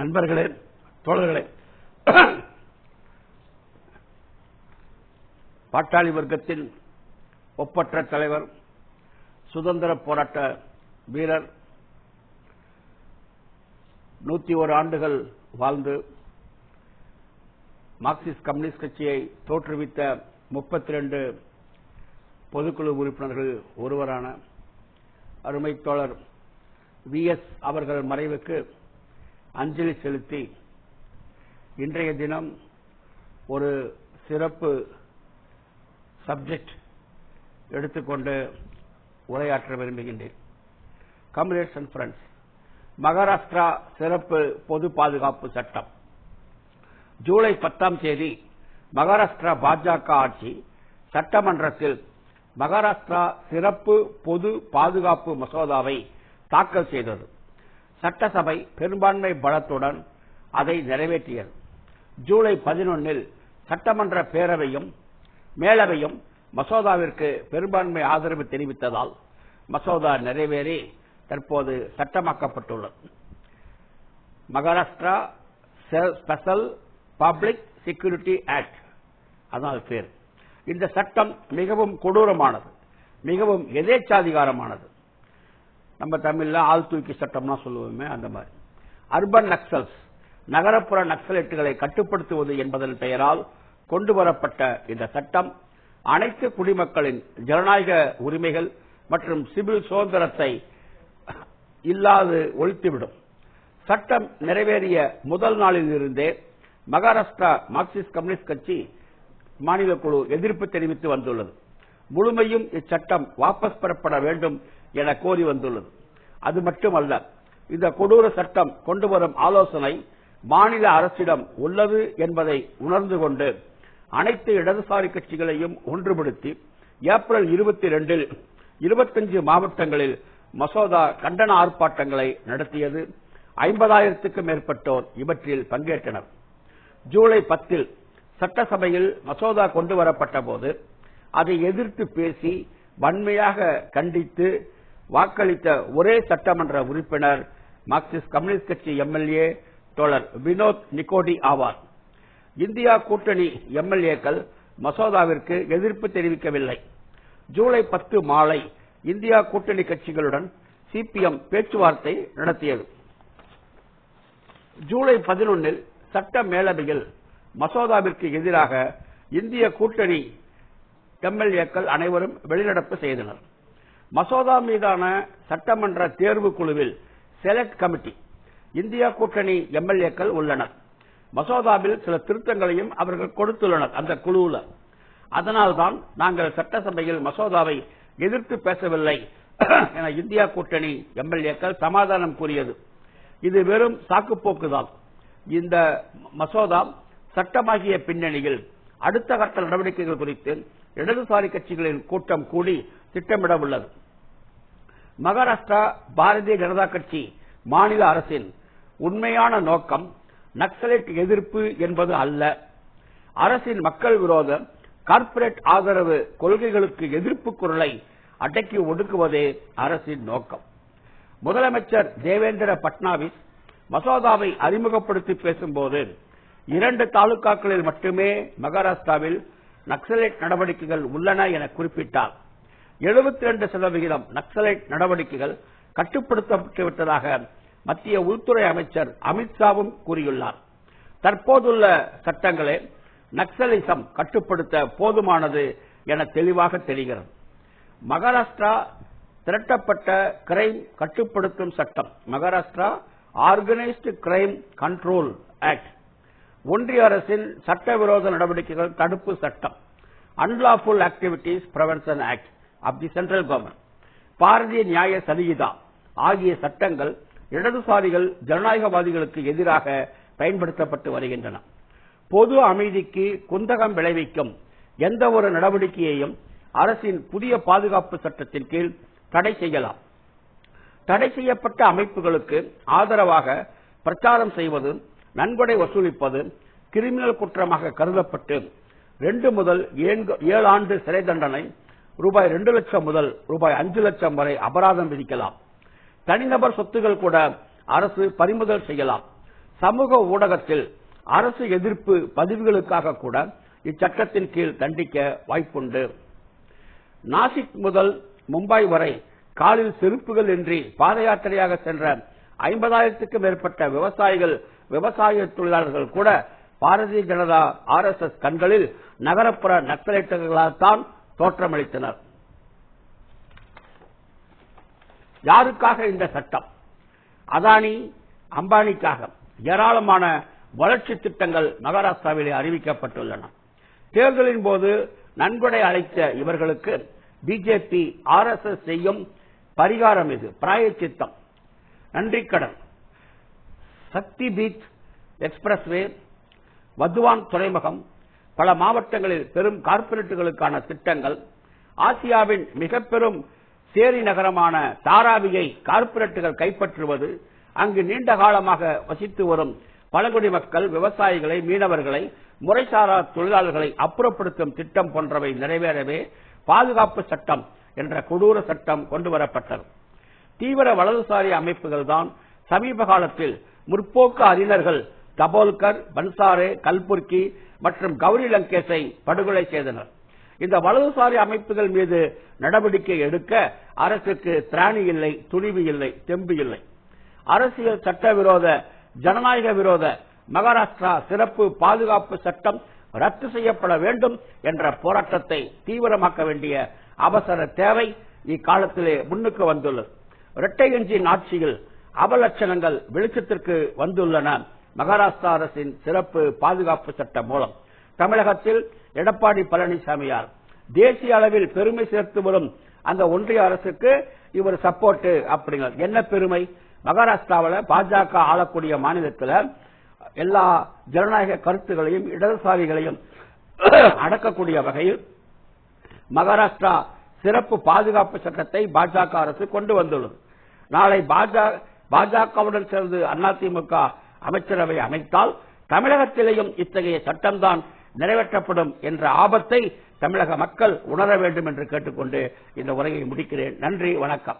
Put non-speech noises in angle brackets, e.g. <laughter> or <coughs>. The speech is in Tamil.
நண்பர்களே தோழர்களே. பாட்டாளி வர்க்கத்தின் ஒப்பற்ற தலைவர் சுதந்திர போராட்ட வீரர் நூத்தி ஒரு ஆண்டுகள் வாழ்ந்து மார்க்சிஸ்ட் கம்யூனிஸ்ட் கட்சியை தோற்றுவித்த முப்பத்தி ரெண்டு பொதுக்குழு உறுப்பினர்கள் ஒருவரான அருமை தோழர் வி எஸ் அவர்கள் மறைவுக்கு அஞ்சலி செலுத்தி இன்றைய தினம் ஒரு சிறப்பு சப்ஜெக்ட் எடுத்துக்கொண்டு உரையாற்ற விரும்புகின்றேன். கம்ரேட்ஸ் அண்ட் ஃப்ரெண்ட்ஸ் மகாராஷ்டிரா சிறப்பு பொது பாதுகாப்பு சட்டம். ஜூலை பத்தாம் தேதி மகாராஷ்டிரா பாஜக ஆட்சி. சட்டமன்றத்தில் மகாராஷ்டிரா சிறப்பு பொது பாதுகாப்பு மசோதாவை தாக்கல் செய்தது. சட்டசபை பெரும்பான்மை பலத்துடன் அதை நிறைவேற்றியது. ஜூலை பதினொன்னில் சட்டமன்ற பேரவையும் மேலவையும் மசோதாவிற்கு பெரும்பான்மை ஆதரவு தெரிவித்ததால் மசோதா நிறைவேறி தற்போது சட்டமாக்கப்பட்டுள்ளது. Maharashtra special public security act. அதனால் பேர். இந்த சட்டம் மிகவும் கொடூரமானது. மிகவும் எதேச்சாதிகாரமானது நம்ம தமிழ்ல ஆள் தூக்கி சட்டம்னா சொல்லுவோமே அந்த மாதிரி. அர்பன் நக்சல்ஸ் நகரப்புற நக்சலைட்டுகளை கட்டுப்படுத்துவது என்பதன் பெயரால் கொண்டு வரப்பட்ட இந்த சட்டம் அனைத்து குடிமக்களின் ஜனநாயக உரிமைகள் மற்றும் சிவில் சுதந்திரத்தை இல்லாது ஒழித்துவிடும். சட்டம் நிறைவேறிய முதல் நாளில் இருந்தே மகாராஷ்டிரா மார்க்சிஸ்ட் கம்யூனிஸ்ட் கட்சி மாநில குழு எதிர்ப்பு தெரிவித்து வந்துள்ளது. முழுமையும் இச்சட்டம் வாபஸ் பெறப்பட வேண்டும் என கோரி வந்துள்ளது. அது மட்டுமல்ல இந்த கொடூர சட்டம் கொண்டு வரும் ஆலோசனை மாநில அரசிடம் உள்ளது என்பதை உணர்ந்து கொண்டு அனைத்து இடதுசாரி கட்சிகளையும் ஒன்றுபடுத்தி ஏப்ரல் இருபத்தி ரெண்டில் இருபத்தஞ்சு மாவட்டங்களில் மசோதா கண்டன ஆர்ப்பாட்டங்களை நடத்தியது. ஐம்பதாயிரத்துக்கும் மேற்பட்டோர் இவற்றில் பங்கேற்றனர். ஜூலை பத்தில் சட்டசபையில் மசோதா கொண்டு வரப்பட்ட போது அதை எதிர்த்து பேசி வன்மையாக கண்டித்து வாக்களித்த ஒரே சட்டமன்ற உறுப்பினர் மார்க்சிஸ்ட் கம்யூனிஸ்ட் கட்சி எம்எல்ஏ தோழர் வினோத் நிக்கோடி ஆவார். இந்தியா கூட்டணி எம்எல்ஏக்கள் மசோதாவிற்கு எதிர்ப்பு தெரிவிக்கவில்லை. ஜூலை பத்து மாலை இந்தியா கூட்டணி கட்சிகளுடன் சிபிஎம் பேச்சுவார்த்தை நடத்தியது. ஜூலை பதினொன்னில் சட்ட மேலவையில் மசோதாவிற்கு எதிராக இந்திய கூட்டணி எம்எல்ஏக்கள் அனைவரும் வெளிநடப்பு செய்தனர். மசோதா மீதான சட்டமன்ற தேர்வு குழுவில் செலக்ட் கமிட்டி இந்தியா கூட்டணி எம்எல்ஏக்கள் உள்ளனர். மசோதாவில் சில திருத்தங்களையும் அவர்கள் கொடுத்துள்ளனர் அந்த குழுவில். அதனால்தான் நாங்கள் சட்டசபையில் மசோதாவை எதிர்த்து பேசவில்லை <clears throat> என இந்தியா கூட்டணி எம்எல்ஏக்கள் சமாதானம் கூறியது. இது வெறும் சாக்குப்போக்குதான் இந்த மசோதா சட்டமாகிய பின்னணியில் அடுத்த கட்ட நடவடிக்கைகள் குறித்து இடதுசாரி கட்சிகளின் கூட்டம் கூடி திட்டமிட உள்ளது மகாராஷ்டிரா பாரதிய ஜனதா கட்சி மாநில அரசின் உண்மையான நோக்கம் நக்சலைட் எதிர்ப்பு என்பது அல்ல. அரசின் மக்கள் விரோத கார்ப்பரேட் ஆதரவு கொள்கைகளுக்கு எதிர்ப்பு குரலை அடக்கி ஒடுக்குவதே அரசின் நோக்கம். முதலமைச்சர் தேவேந்திர பட்னாவிஸ் மசோதாவை அறிமுகப்படுத்தி பேசும்போது இரண்டு தாலுகாக்களில் மட்டுமே மகாராஷ்டிராவில் நக்சலைட் நடவடிக்கைகள் உள்ளன என குறிப்பிட்டார். எழுபத்தி ரெண்டு சதவிகிதம் நக்சலைட் நடவடிக்கைகள் கட்டுப்படுத்தப்பட்டு விட்டதாக மத்திய உள்துறை அமைச்சர் அமித்ஷாவும் கூறியுள்ளார். தற்போதுள்ள சட்டங்களே நக்சலிசம் கட்டுப்படுத்த போதுமானது என தெளிவாக தெரிகிறது. மகாராஷ்டிரா திரட்டப்பட்ட கிரைம் கட்டுப்படுத்தும் சட்டம் Maharashtra organised crime control act ஒன்றிய அரசின் சட்டவிரோத நடவடிக்கைகள் தடுப்பு சட்டம் unlawful activities prevention act of the central government Bharatiya Nyaya Sanhita ஆகிய சட்டங்கள் இடதுசாரிகள் ஜனநாயகவாதிகளுக்கு எதிராக பயன்படுத்தப்பட்டு வருகின்றன. பொது அமைதிக்கு குந்தகம் விளைவிக்கும் எந்த ஒரு நடவடிக்கையையும் அரசின் புதிய பாதுகாப்பு சட்டத்தின் கீழ் தடை செய்யலாம். தடை செய்யப்பட்ட அமைப்புகளுக்கு ஆதரவாக பிரச்சாரம் செய்வது நன்கொடை வசூலிப்பது கிரிமினல் குற்றமாக கருதப்பட்டு ரெண்டு முதல் ஏழு ஆண்டு சிறை தண்டனை ரூபாய் ரெண்டு லட்சம் முதல் ரூபாய் அஞ்சு லட்சம் வரை அபராதம் விதிக்கலாம். தனிநபர் சொத்துகள் கூட அரசு பறிமுதல் செய்யலாம். சமூக ஊடகத்தில் அரசு எதிர்ப்பு பதிவுகளுக்காக கூட இச்சட்டத்தின் கீழ் தண்டிக்க வாய்ப்புண்டு. நாசிக் முதல் மும்பை வரை காலில் செருப்புகள் இன்றி பாத யாத்திரையாக சென்ற ஐம்பதாயிரத்துக்கும் மேற்பட்ட விவசாயிகள் விவசாய தொழிலாளர்கள் கூட Bharatiya Janata R S S கண்களில் நகரப்புற நக்சலைட்டுகளால்தான் தோற்றமளித்தனர். யாருக்காக இந்த சட்டம்? அதானி அம்பானிக்காக ஏராளமான வளர்ச்சி திட்டங்கள் மகாராஷ்டிராவிலே அறிவிக்கப்பட்டுள்ளன. தேர்தலின் போது நன்கொடை அளித்த இவர்களுக்கு பிஜேபி ஆர் எஸ் எஸ் செய்யும் பரிகாரம் இது பிராயச்சித்தம். நன்றிக்கடன் சக்தி பீச் எக்ஸ்பிரஸ்வே வதுவான் துறைமுகம் பல மாவட்டங்களில் பெரும் கார்ப்பரேட்டுகளுக்கான திட்டங்கள் ஆசியாவின் மிக பெரும் சேரி நகரமான தாராவியை கார்ப்பரேட்டுகள் கைப்பற்றுவது அங்கு நீண்ட காலமாக வசித்து வரும் பழங்குடி மக்கள் விவசாயிகளை மீனவர்களை முறைசாரா தொழிலாளர்களை அப்புறப்படுத்தும் திட்டம் போன்றவை நிறைவேறவே பாதுகாப்பு சட்டம் என்ற கொடூர சட்டம் கொண்டுவரப்பட்டது. தீவிர வலதுசாரி அமைப்புகள் தான் சமீப காலத்தில் முற்போக்கு அறிஞர்கள் தபோல்கர் பன்சாரே கல்புர்கி மற்றும் கௌரி லங்கேஷை படுகொலை செய்தனர். இந்த வலதுசாரி அமைப்புகள் மீது நடவடிக்கை எடுக்க அரசுக்கு திராணி இல்லை துணிவு இல்லை தெம்பு இல்லை. அரசியல் சட்டவிரோத ஜனநாயக விரோத மகாராஷ்டிரா சிறப்பு பாதுகாப்பு சட்டம் ரத்து செய்யப்பட வேண்டும் என்ற போராட்டத்தை தீவிரமாக்க வேண்டிய அவசர தேவை இக்காலத்திலே முன்னுக்கு வந்துள்ளது. இரட்டை எஞ்சின் ஆட்சியில் அவலட்சணங்கள் வெளிச்சத்திற்கு வந்துள்ளன. மகாராஷ்டிரா அரசின் சிறப்பு பாதுகாப்பு சட்டம் மூலம் தமிழகத்தில் எடப்பாடி பழனிசாமியார் தேசிய அளவில் பெருமை சேர்த்து வரும் அந்த ஒன்றிய அரசுக்கு இவர் சப்போர்ட் அப்படிங்கிறார். என்ன பெருமை? மகாராஷ்டிராவில் பாஜக ஆளக்கூடிய மாநிலத்தில் எல்லா ஜனநாயக கருத்துகளையும் இடதுசாரிகளையும் <coughs> அடக்கக்கூடிய வகையில் மகாராஷ்டிரா சிறப்பு பாதுகாப்பு சட்டத்தை பாஜக அரசு கொண்டு வந்துள்ளது. நாளை பாஜகவுடன் சேர்ந்து அதிமுக அமைச்சரவை அமைத்தால் தமிழகத்திலேயும் இத்தகைய சட்டம்தான் நிறைவேற்றப்படும் என்ற ஆபத்தை தமிழக மக்கள் உணர வேண்டும் என்று கேட்டுக்கொண்டு இந்த உரையை முடிக்கிறேன். நன்றி வணக்கம்.